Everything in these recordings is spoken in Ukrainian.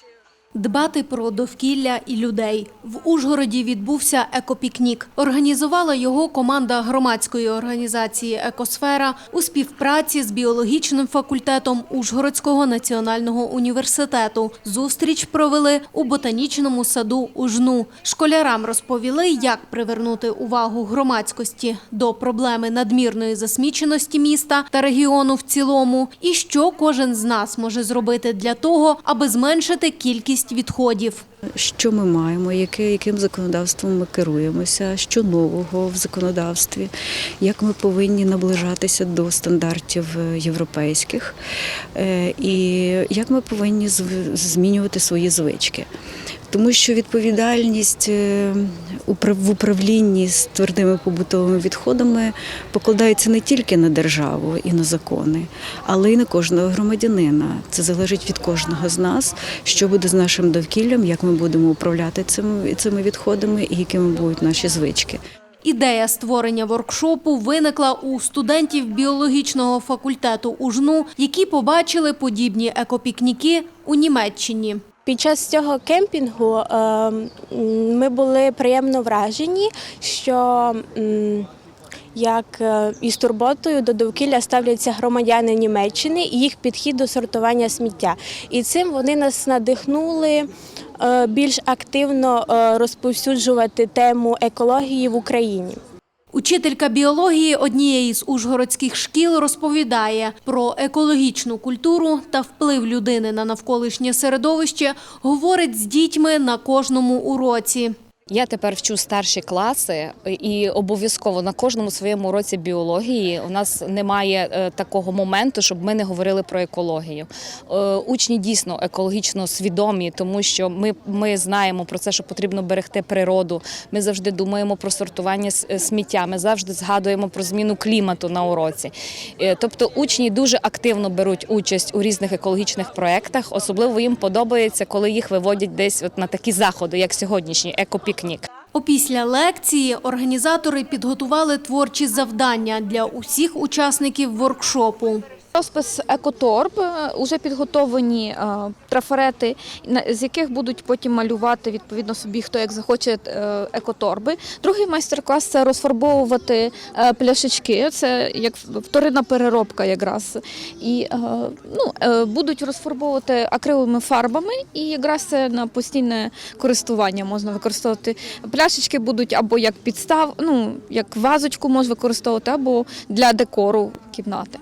too. Дбати про довкілля і людей. В Ужгороді відбувся екопікнік. Організувала його команда громадської організації Екосфера у співпраці з біологічним факультетом Ужгородського національного університету. Зустріч провели у ботанічному саду Ужну. Школярам розповіли, як привернути увагу громадськості до проблеми надмірної засміченості міста та регіону в цілому, і що кожен з нас може зробити для того, аби зменшити кількість відходів. Що ми маємо, яке, яким законодавством ми керуємося, що нового в законодавстві, як ми повинні наближатися до стандартів е, європейських, е, і як ми повинні змінювати свої звички. Тому що відповідальність е, в управлінні з твердими побутовими відходами покладається не тільки на державу і на закони, але й на кожного громадянина. Це залежить від кожного з нас, що буде з нашим довкіллям, як ми будемо управляти цими, цими відходами і якими будуть наші звички. Ідея створення воркшопу виникла у студентів біологічного факультету УЖНУ, які побачили подібні екопікніки у Німеччині. Під час цього кемпінгу е, ми були приємно вражені, що як е, із турботою до довкілля ставляться громадяни Німеччини і їх підхід до сортування сміття. І цим вони нас надихнули е, більш активно розповсюджувати тему екології в Україні. Учителька біології однієї з ужгородських шкіл розповідає про екологічну культуру та вплив людини на навколишнє середовище, говорить з дітьми на кожному уроці. Я тепер вчу старші класи, і обов'язково на кожному своєму уроці біології у нас немає е, такого моменту, щоб ми не говорили про екологію. Е, Учні дійсно екологічно свідомі, тому що ми, ми знаємо про це, що потрібно берегти природу. Ми завжди думаємо про сортування е, сміття. Ми завжди згадуємо про зміну клімату на уроці. Тобто учні дуже активно беруть участь у різних екологічних проєктах. Особливо їм подобається, коли їх виводять десь от на такі заходи, як сьогоднішній екопікнік. Опісля лекції організатори підготували творчі завдання для усіх учасників воркшопу. Розпис екоторб е, уже підготовлені е, трафарети, з яких будуть потім малювати відповідно собі, хто як захоче е, екоторби. Другий майстер-клас це розфарбовувати е, пляшечки. Це як вторинна переробка, якраз. І е, ну, е, будуть розфарбовувати акриловими фарбами, і якраз це на постійне користування можна використовувати. Пляшечки будуть або як підстав, ну як вазочку можна використовувати, або для декору кімнати.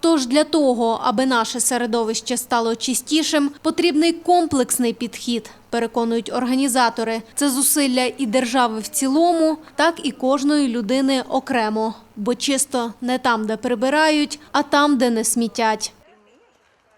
Тож для того, аби наше середовище стало чистішим, потрібний комплексний підхід, переконують організатори. Це зусилля і держави в цілому, так і кожної людини окремо. Бо чисто не там, де прибирають, а там, де не смітять.